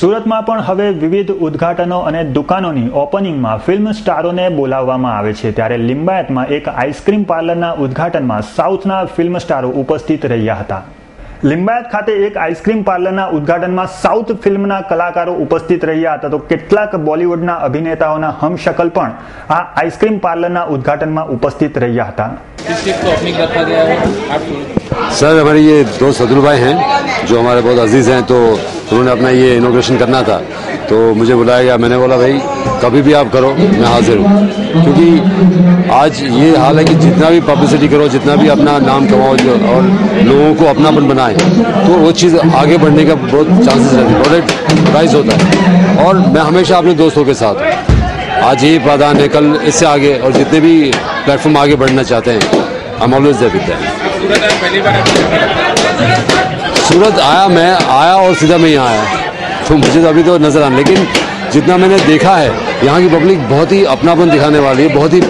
સુરતમાં પણ હવે વિવિધ ઉદ્ઘાટનો અને દુકાનોની ઓપનિંગમાં ફિલ્મ સ્ટારોને બોલાવવામાં આવે છે. ત્યારે લિંબાયતમાં એક આઈસ્ક્રીમ પાર્લરના ઉદ્ઘાટનમાં સાઉથના ફિલ્મ સ્ટારો ઉપસ્થિત રહ્યા હતા. લિંબાયત ખાતે એક આઈસ્ક્રીમ પાર્લરના ઉદ્ઘાટનમાં સાઉથ ફિલ્મના કલાકારો ઉપસ્થિત રહ્યા હતા તો કેટલાક બોલિવૂડના અભિનેતાઓના હમશકલ પણ આ આઈસ્ક્રીમ પાર્લરના ઉદ્ઘાટનમાં ઉપસ્થિત રહ્યા હતા किस चीज़ को ओपनिंग रखा गया है आप सर हमारे ये दोस्त सदुल भाई हैं जो हमारे बहुत अजीज़ हैं तो उन्होंने अपना ये इनोग्रेशन करना था तो मुझे बुलाया गया। मैंने बोला, भाई, कभी भी आप करो, मैं हाजिर हूँ। क्योंकि आज ये हाल है कि जितना भी पब्लिसिटी करो, जितना भी अपना नाम कमाओ, जो और लोगों को अपनापन बनाए तो वो चीज़ आगे बढ़ने का बहुत चांसेस रहते हैं। बहुत प्राइस होता है। और मैं हमेशा अपने दोस्तों के साथ आज यही प्रावधान है, कल इससे आगे और जितने भी प्लेटफॉर्म आगे बढ़ना चाहते हैं, हम ऑलवेज आपने सूरत आया, मैं आया और सीधा मैं यहाँ आया। तो मुझे तो अभी तो नज़र आना, लेकिन जितना मैंने देखा है, यहाँ की पब्लिक बहुत ही अपनापन दिखाने वाली है, बहुत ही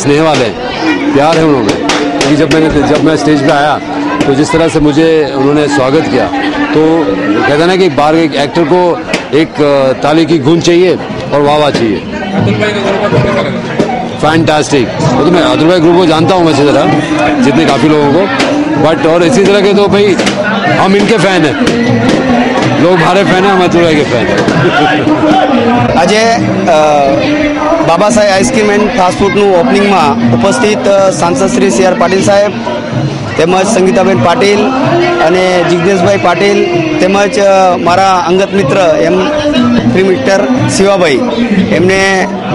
स्नेह वाले हैं, प्यार है उन्होंने। क्योंकि जब मैंने, जब मैं स्टेज पर आया तो जिस तरह से मुझे उन्होंने स्वागत किया तो कहते ना कि बार एक एक्टर को एक ताली की गूंज चाहिए और वाह वाह चाहिए। फैंटास्टिक वो तो मैं अतुल भाई ग्रुप को जानता हूँ अच्छी तरह जितने काफ़ी लोगों को बट और इसी तरह के तो भाई, हम इनके फ़ैन हैं। लोग हमारे फ़ैन हैं हम अतुल भाई के फ़ैन हैं આજે અ, બાબા સાહેબ આઈસ્ક્રીમ એન્ડ ફાસ્ટફૂડનું ઓપનિંગમાં ઉપસ્થિત અ, સાંસદ શ્રી સી આર પાટીલ સાહેબ તેમજ સંગીતાબેન પાટીલ અને જિજ્ઞેશભાઈ પાટીલ તેમજ અ, મારા અંગત મિત્ર એમ ફિલ્મ એક્ટર શિવાભાઈ એમને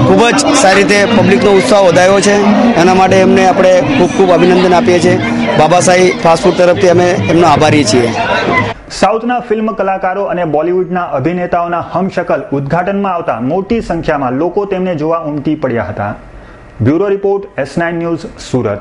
ખૂબ જ સારી રીતે પબ્લિકનો ઉત્સાહ વધાર્યો છે એના માટે એમને આપણે ખૂબ ખૂબ અભિનંદન આપીએ છીએ બાબા સાહેબ ફાસ્ટફૂડ તરફથી અમે એમનો આભારી છીએ સાઉથના ફિલ્મ કલાકારો અને બોલિવૂડના અભિનેતાઓના હમશકલ ઉદ્ઘાટનમાં આવતા મોટી સંખ્યામાં લોકો તેમને જોવા ઉમટી પડ્યા હતા. Bureau report S news Surat.